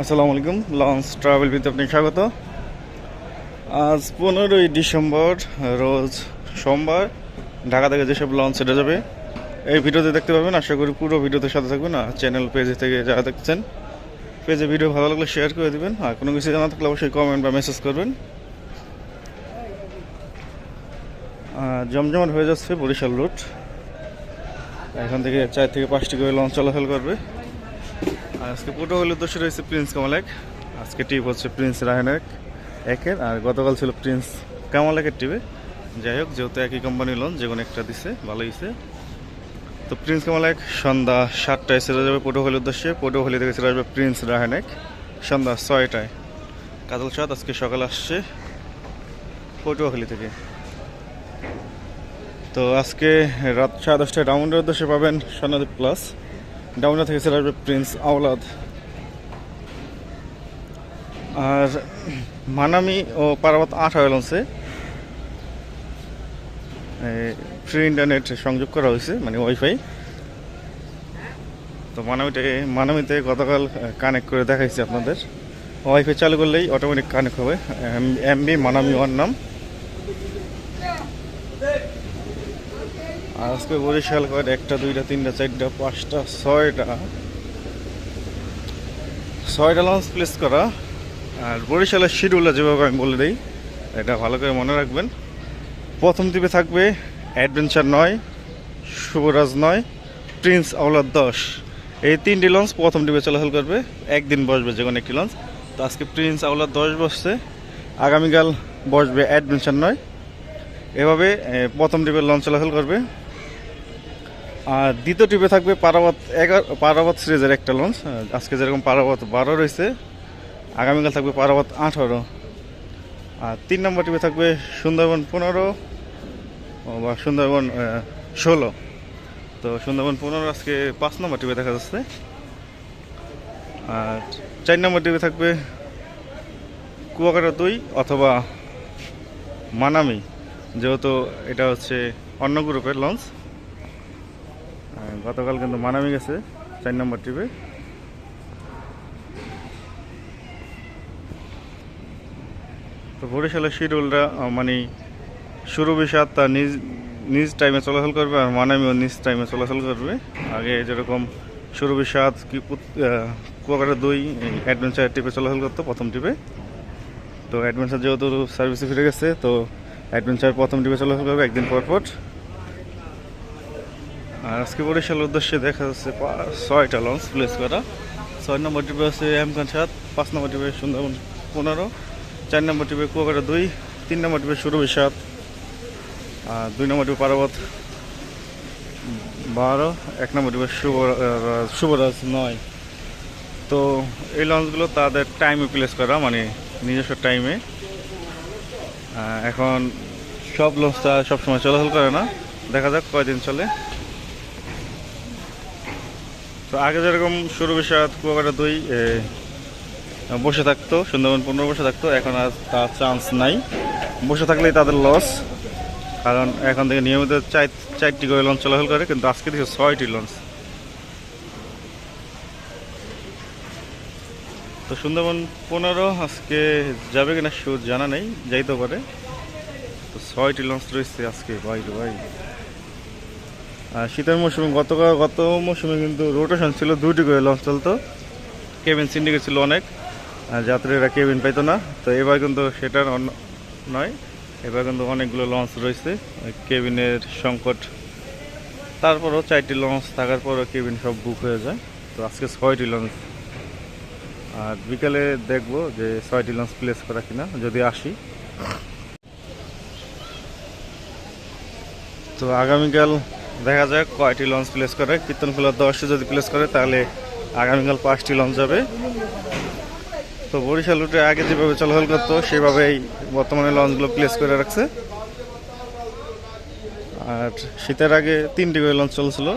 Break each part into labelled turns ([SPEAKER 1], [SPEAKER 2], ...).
[SPEAKER 1] আসসালামু আলাইকুম launch travel বিতে আপনাকে স্বাগত। আজ পনেরোই ডিসেম্বর, রোজ সোমবার, ঢাকা থেকে যেসব লঞ্চ ছেড়ে যাবে, এই ভিডিওতে দেখতে পাবেন, আশা করি পুরো ভিডিওতে সাথে থাকবেন আর চ্যানেল পেজে থেকে যারা দেখছেন পেজে ভিডিও ভালো লাগলে শেয়ার করে দিবেন, আর কোনো কিছু জানা থাকলে অবশ্যই কমেন্ট বা মেসেজ করবেন। জমজমাট হয়ে যাচ্ছে বরিশাল রুট এখান থেকে চার থেকে পাঁচটি করে লঞ্চ চলাচল করবে। আর আজকে হলে উদ্দেশ্য রয়েছে প্রিন্স কামালেক। আজকে টিপ হচ্ছে প্রিন্স রায়নাক একের, আর গতকাল ছিল প্রিন্স কামাল একের টিপে। যাই হোক, যেহেতু একই কোম্পানির লোন যে কোনো একটা দিছে, ভালো হয়েছে তো প্রিন্স কামালেক সন্ধ্যা সাতটায় ছেড়ে যাবে পটুয়াখালীর উদ্দেশ্যে। পটুয়াখালী থেকে ছেড়ে আসবে প্রিন্স রাহানেক। সন্ধ্যা ছয়টায়। কাজল সাদ আজকে সকালে আসছে পটুয়াখালী থেকে। তো আজকে রাত সাড়ে দশটায় রাউন্ডের উদ্দেশ্যে পাবেন সোনাদীপ প্লাস। ডাউনা থেকে আসবে প্রিন্স আওলাদ। আর মানামি ও পারাবাত আট হয়েছে ফ্রি ইন্টারনেট সংযোগ করা হয়েছে মানে ওয়াইফাই তো মানামিতে মানামিতে গতকাল কানেক্ট করে দেখাইছি আপনাদের। ওয়াইফাই চালু করলেই অটোমেটিক কানেক্ট হবে। এমবি মানামি ওয়ার নাম। আর আজকে বরিশাল করে একটা, দুইটা, তিনটা, চারটা, পাঁচটা, ছয়টা। ছয়টা লঞ্চ প্লেস করা। আর বরিশালের শিডিউলটা যেভাবে আমি বলে দিই, এটা ভালো করে মনে রাখবেন। প্রথম দ্বীপে থাকবে অ্যাডভেঞ্চার নয় শুভরাজ নয় প্রিন্স আওলাদ দশ। এই তিনটি লঞ্চ প্রথম দ্বীপে চলাচল করবে। একদিন বসবে যে কোনো একটি লঞ্চ তো আজকে প্রিন্স আওলাদ দশ বসছে। আগামীকাল বসবে অ্যাডভেঞ্চার নয়। এভাবে প্রথম ট্রিপের লঞ্চ চলাচল করবে। আর দ্বিতীয় ট্রিপে থাকবে পারাবত এগারো, পারাবত সিরিজের একটা লঞ্চ আজকে যেরকম পারাবত বারো রয়েছে, আগামীকাল থাকবে পারাবত আঠারো। আর তিন নম্বর ট্রিপে থাকবে সুন্দরবন পনেরো বা সুন্দরবন ষোলো। তো সুন্দরবন পনেরো আজকে পাঁচ নম্বর ট্রিপে দেখা যাচ্ছে। আর চার নম্বর ট্রিপে থাকবে কুয়াকাটা দুই অথবা মানামি, যেহেতু এটা হচ্ছে অন্য গ্রুপের লঞ্চ গতকাল কিন্তু মানামি গেছে চার নম্বর ট্রিপে। তো বরিশালের শিডিউলটা মানে শুরু বিষাদ তার নিজ নিজ টাইমে চলাচল করবে আর মানামিও নিজ টাইমে চলাচল করবে। আগে যেরকম শুরু বিষাদ কি কুয়াকাটা দুই অ্যাডভেঞ্চার ট্রিপে চলাচল করতো প্রথম ট্রিপে তো অ্যাডভেঞ্চার যেহেতু সার্ভিসে ফিরে গেছে, তো অ্যাডভেঞ্চার প্রথম টিপে চলাচল করবে একদিন পর পর আর আজকে বরিশালের উদ্দেশ্যে দেখা যাচ্ছে ছয়টা লঞ্চ প্লেস করা। ছয় নম্বর টিপে আছে এমখান সাত পাঁচ নম্বর টিপে সুন্দরবন পনেরো, চার নম্বর টিপে কুয়াকাটা দুই, তিন নম্বর টিপে সুরভি সাত আর দুই নম্বর টিপে পার্বত বারো, এক নম্বর টিপে শুভ শুভরাজ নয়। তো এই লঞ্চগুলো তাদের টাইমে প্লেস করা মানে নিজস্ব টাইমে এখন সব লঞ্চটা সবসময় চলাচল করে না। দেখা যাক কয়দিন চলে। তো আগে যেরকম শুরু বিষাদ কুয়াকাটা দুই বসে থাকতো, সুন্দরবন পনেরো বসে থাকতো, এখন আর তার চান্স নাই। বসে থাকলেই তাদের লস কারণ এখন থেকে নিয়মিত চার, চারটি করে লঞ্চ চলাচল করে, কিন্তু আজকে দিকে ছয়টি লঞ্চ তো সুন্দরবন পনেরো আজকে যাবে কিনা সুদ জানা নেই যাইতে পারে। তো ছয়টি লঞ্চ রয়েছে আজকে ভাই ভাই শীতের মৌসুমে গতকাল গত মৌসুমে কিন্তু রোটেশন ছিল দুইটি করে লঞ্চ চলতো। কেবিন সিন্ডিকেট ছিল অনেক যাত্রীরা কেবিন পাইতো না। তো এবার কিন্তু অন্য নয়, এবার কিন্তু অনেকগুলো লঞ্চ রয়েছে। কেবিনের সংকট, তারপরও চারটি লঞ্চ থাকার পরও কেবিন সব বুক হয়ে যায়। তো আজকে ছয়টি লঞ্চ আর বিকালে দেখব যে ছয়টি লঞ্চ প্লেস করা কিনা, যদি আসি। তো আগামীকাল দেখা যাক কয়টি লঞ্চ প্লেস করে। কীর্তনখোলা দশটি যদি প্লেস করে, তাহলে আগামীকাল পাঁচটি লঞ্চ যাবে। তো বরিশাল রুটে আগে যেভাবে চলাচল করতো, সেভাবেই বর্তমানে লঞ্চগুলো প্লেস করে রাখছে। আর শীতের আগে তিনটি করে লঞ্চ চলছিল।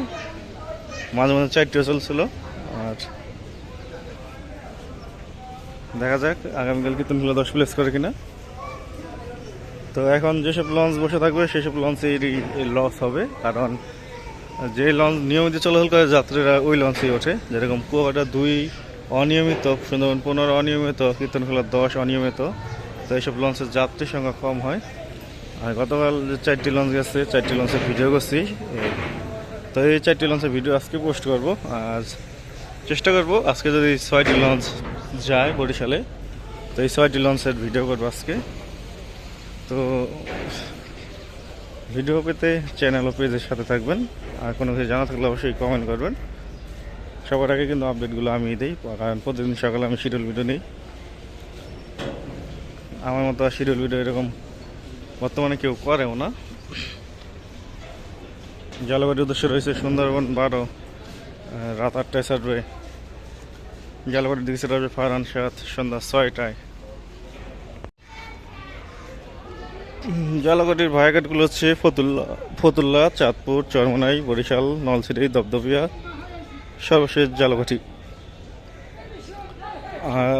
[SPEAKER 1] মাঝে মাঝে চারটিও চলছিল। আর দেখা যাক আগামীকাল কীর্তনখোলা দশ প্লেস করে কিনা। তো এখন যেসব লঞ্চ বসে থাকবে, সেসব লঞ্চেরই লস হবে। কারণ যে লঞ্চ নিয়মিত চলাচল করে যাত্রীরা, ওই লঞ্চেই ওঠে। যেরকম কুয়াকাটা দুই অনিয়মিত, সুন্দরবন পনেরো অনিয়মিত, কীর্তনখোলা দশ অনিয়মিত। তো এইসব লঞ্চের যাত্রী সংখ্যা কম হয়। আর গতকাল যে চারটি লঞ্চ গেছে, চারটি লঞ্চের ভিডিও করছি। তো এই চারটি লঞ্চের ভিডিও আজকে পোস্ট করব। আর চেষ্টা করব আজকে যদি ছয়টি লঞ্চ যায় বরিশালে, তো এই ছয়টি লঞ্চের ভিডিও করব আজকে। তো ভিডিও পেতে চ্যানেল ও পেজের সাথে থাকবেন। আর কোনো কিছু জানা থাকলে অবশ্যই কমেন্ট করবেন। সবার আগে কিন্তু আপডেটগুলো আমি দিই, কারণ প্রতিদিন সকালে আমি শিডিউল ভিডিও নিই। আমার মতো শিডিউল ভিডিও এরকম বর্তমানে কেউ করেও না। জলবায়ুর উদ্দেশ্য রয়েছে সুন্দরবন, বারো রাত আটটায় ছাড়বে। জলবায়ুর দিকে ছাড়বে ফারান সাত সন্ধ্যা ছয়টায়। জলগটির ভায়াঘাটগুলো হচ্ছে ফতুল্লা ফতুল্লা, চাঁদপুর, চরমনাই, বরিশাল নলছিটি দপদপিয়া সর্বশেষ জালঘাটি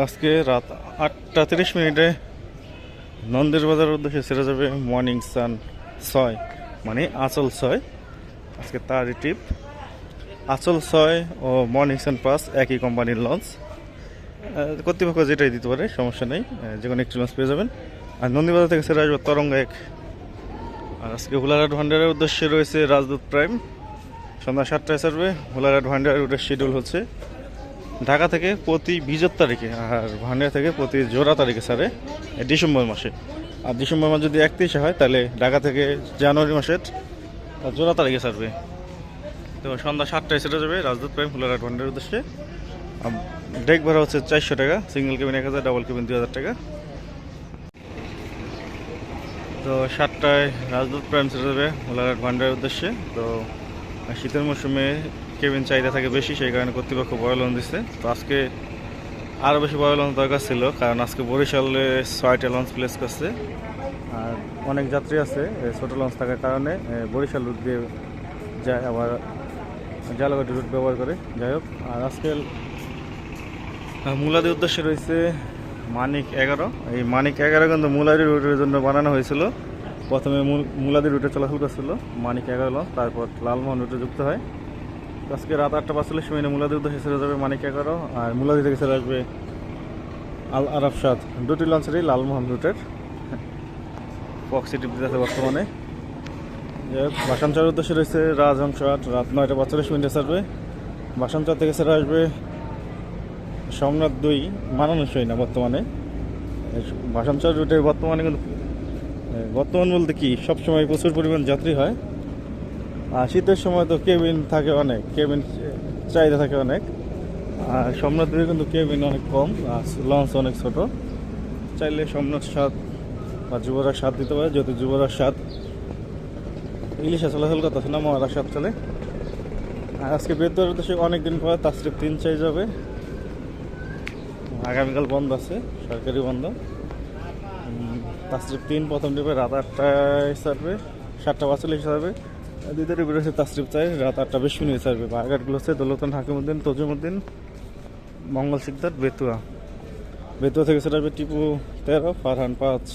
[SPEAKER 1] আজকে রাত আটটা তিরিশ মিনিটে নন্দের বাজার উদ্দেশ্যে ছেড়ে যাবে মর্নিং সান ছয় মানে আচল ছয়। আজকে তারই ট্রিপ আচল ছয় ও মর্নিং সান পাস একই কোম্পানির লঞ্চ। কর্তৃপক্ষ যেটাই দিতে পারে, সমস্যা নেই। যে কোনো একটি লঞ্চ পেয়ে যাবেন। আর নন্দীবাজার থেকে ছেড়ে আসবে তরঙ্গ এক। আর আজকে হুলারহাট ভান্ডারের উদ্দেশ্যে রয়েছে রাজদূত প্রাইম। সন্ধ্যা সাতটায় ছাড়বে হুলারহাট ভান্ডারের ওটার শিডিউল হচ্ছে। ঢাকা থেকে প্রতি বিজত তারিখে, আর ভান্ডার থেকে প্রতি জোড়া তারিখে ছাড়ে ডিসেম্বর মাসে। আর ডিসেম্বর মাস যদি একত্রিশে হয়, তাহলে ঢাকা থেকে জানুয়ারি মাসের জোড়া তারিখে ছাড়বে। তো সন্ধ্যা সাতটায় ছেড়ে যাবে রাজদূত প্রাইম হুলারহাট ভান্ডারের উদ্দেশ্যে। ডেক ভাড়া হচ্ছে চারশো টাকা, সিঙ্গেল কেবিন এক হাজার, ডাবল কেবিন দুই হাজার টাকা। তো সাতটায় রাজদূত প্রাইম ছেড়ে যাবে হোলাঘাট ভান্ডারের উদ্দেশ্যে। তো শীতের মৌসুমে কেবিন চাহিদা থাকে বেশি, সেই কারণে কর্তৃপক্ষ বড় লোন দিচ্ছে তো আজকে আরও বেশি বড় লোন দরকার ছিল, কারণ আজকে বরিশালে ছয়টা লঞ্চ প্লেস করছে। আর অনেক যাত্রী আছে ছোটো লঞ্চ থাকার কারণে বরিশাল রুট দিয়ে যায় আবার জালাঘাটি রুট ব্যবহার করে। যাই হোক, আর আজকে মূলাদের উদ্দেশ্যে রয়েছে মানিক এগারো। এই মানিক এগারো কিন্তু মুলাদি রুটের জন্য বানানো হয়েছিল। প্রথমে মূল- মুলাদি রুটে চলাচল করছিল, মানিক এগারো, তারপর লালমোহন রুটে যুক্ত হয়। আজকে রাত আটটা পাঁচচল্লিশ মিনিটে মুলাদি উদ্দেশ্যে ছেড়ে যাবে মানিক এগারো, আর মুলাদি থেকে ছেড়ে আসবে আল আরব সাদ দুটি লঞ্চেরই লালমোহন রুটের পক্সিটি আছে বর্তমানে। যাই হোক, বাসানচার উদ্দেশ্যে রয়েছে রাজহংস আট। রাত নয়টা পাঁচচল্লিশ মিনিটে ছাড়বে বাসানচার থেকে ছেড়ে আসবে সম্রাট দুই মানানসই না বর্তমানে? ভাষাঞ্চল রুটে বর্তমানে কিন্তু বর্তমান বলতে কি, সবসময় প্রচুর পরিমাণ যাত্রী হয়। আর শীতের সময় তো কেবিন থাকে অনেক, কেবিন চাহিদা থাকে অনেক। আর সম্রাট দুই কিন্তু কেবিন অনেক কম, আর লঞ্চ অনেক ছোট। চাইলে সম্রাট সাত বা যুবরাজ সাত দিতে পারে যেহেতু যুবরাজ সাত। ইলিশে চলাচল করতেছে না, মহারাজ সাত চলে। আর আজকে বৃহত্তর উদ্দেশ্যে অনেকদিন পর তাস্ত্রিপ তিন চাই যাবে। আগামীকাল বন্ধ আছে, সরকারি বন্ধ। তাস্ট্রিপ তিন, প্রথম ট্রিপে রাত আটটায় ছাড়বে, সাতটা পাঁচচল্লিশ ছাড়বে। দ্বিতীয় ট্রিপে রয়েছে তাস্ট্রিপ চাই, রাত আটটা বিশ মিনিট ছাড়বে। বারঘাটগুলো হচ্ছে দৌলতন হাকিমুদ্দিন, তজুমুদ্দিন, মঙ্গল সিকদার, বেতুয়া। বেতুয়া থেকে ছাড়বে টিপু তেরো, ফারহান পাঁচ।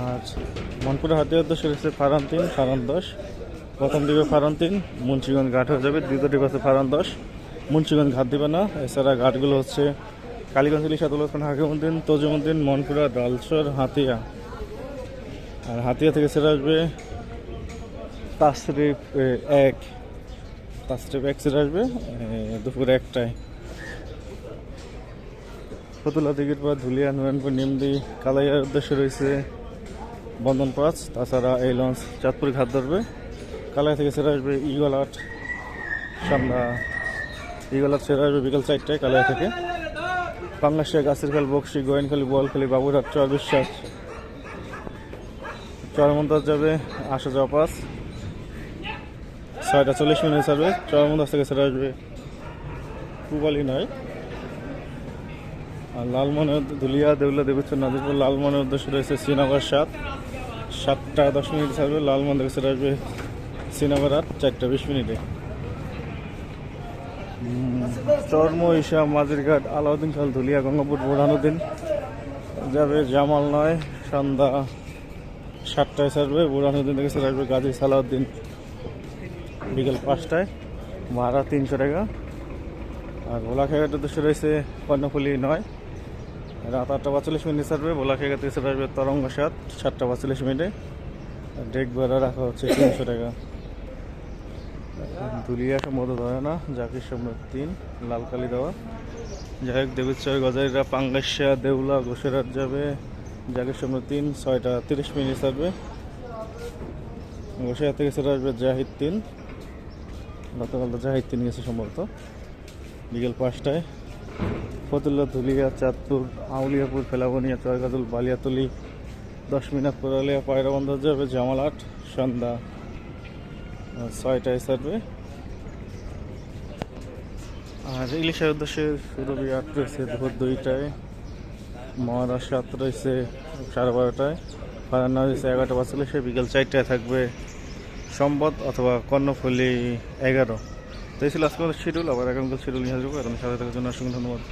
[SPEAKER 1] আর মনপুরা হাতিয়া উদ্দেশ্যে রয়েছে ফারান তিন ফারান দশ। প্রথম দিকে ফারান তিন মুন্সিগঞ্জ ঘাট হয়ে যাবে। দ্বিতীয় দিকে আছে ফারান দশ মুন্সিগঞ্জ ঘাট দিবে না। এছাড়া ঘাটগুলো হচ্ছে কালীগঞ্জ ইলিশা দৌলতখান হাকিমুদ্দিন তজুমুদ্দিন মনপুরা ডালসর হাতিয়া। আর হাতিয়া থেকে ছেড়ে আসবে তাসরিফ এ, এক। তাসরিফ এক ছেড়ে আসবে দুপুর একটায়। ফতুল্লা দিঘির পর ধুলিয়া নুরানপুর নিমদি কালাইয়ার উদ্দেশ্যে রয়েছে বন্ধন পাঁচ তাছাড়া এই লঞ্চ চাঁদপুর ঘাট ধরবে। কালাই থেকে ছেড়ে আসবে ইগলাট সন্ধ্যা ইগলাট ছেড়ে আসবে বিকেল চারটায় কালাই থেকে। বাংলাদেশের গাছের খাল, বক্সি গোয়েনখালি বোয়ালখালি বাবুরহাট চর বিশ্বাস। চরমন্দাজ যাবে আসা যাওয়া পাস। ছয়টা চল্লিশ মিনিট ছাড়বে চরমন্দাজ থেকে ছেড়ে আসবে পুবালি নয়। আর লালমনের ধুলিয়া দেউলা দেবীচর নাদিরপুর লালমনের উদ্দেশ্যে রয়েছে শ্রীনগর সাত। সাতটা দশ মিনিট ছাড়বে লালমন থেকে সেটা আসবে শ্রীনগর আট চারটা, বিশ মিনিটে। চর্ম ঈশা মাঝিরঘাট আলাউদ্দিন খাল ধুলিয়া গঙ্গাপুর বোরহানুদ্দিন যাবে জামাল নয় সন্ধ্যা সাতটায় ছাড়বে বোরহানুদ্দিন থেকে আসবে গাজী সালাউদ্দিন। বিকেল পাঁচটায়, ভাড়া তিনশো টাকা। আর ভোলাখাঘাটের দেশে রয়েছে কর্ণফুলি নয়। রাত আটটা পাঁচচল্লিশ মিনিট ছাড়বে ভোলাখাঘাট থেকে ছেড়ে আসবে তরঙ্গ সাত, সাতটা পাঁচচল্লিশ মিনিটে। ডেক ভাড়া রাখা হচ্ছে তিনশো টাকা। দুলিয়া মতো ধরে না, জাকির সম্রাট তিন লালকালি দেওয়া। যাই হোক দেবীচর গজারিরা পাঙ্গাসা দেউলা ঘোষেরাট যাবে। জাকির সম্রাট তিন ছয়টা তিরিশ মিনিট ছাড়বে ঘোষেরাট থেকে ছেড়ে আসবে জাহিদ তিন গতকাল তো জাহিদ তিন গেছে সম্ভবত। বিকেল পাঁচটায়। ফতুল্লা ধুলিয়া, চাঁদপুর, আউলিয়াপুর, ফেলাবনিয়া চরগাদুল বালিয়াতলি, দশ মিনিট পরালিয়া পায়রা বন্ধ যাবে জামালাট সন্ধ্যা ছয়টায় ছাড়বে আর ইলিশের উদ্দেশ্যে সুরভি আট রয়েছে দুপুর দুইটায়। মহারাজ সাত রয়েছে সাড়ে বারোটায়। ফারান্না রয়েছে এগারোটা পাঁচচল্লিশে, বিকেল চারটায় থাকবে সম্পদ অথবা কর্ণফুলি এগারো। তো এই ছিল আজকে শিডিউল আবার এখনকার শিডিউল নিয়ে আসব এখন সাথে থাকার জন্য অসংখ্য ধন্যবাদ।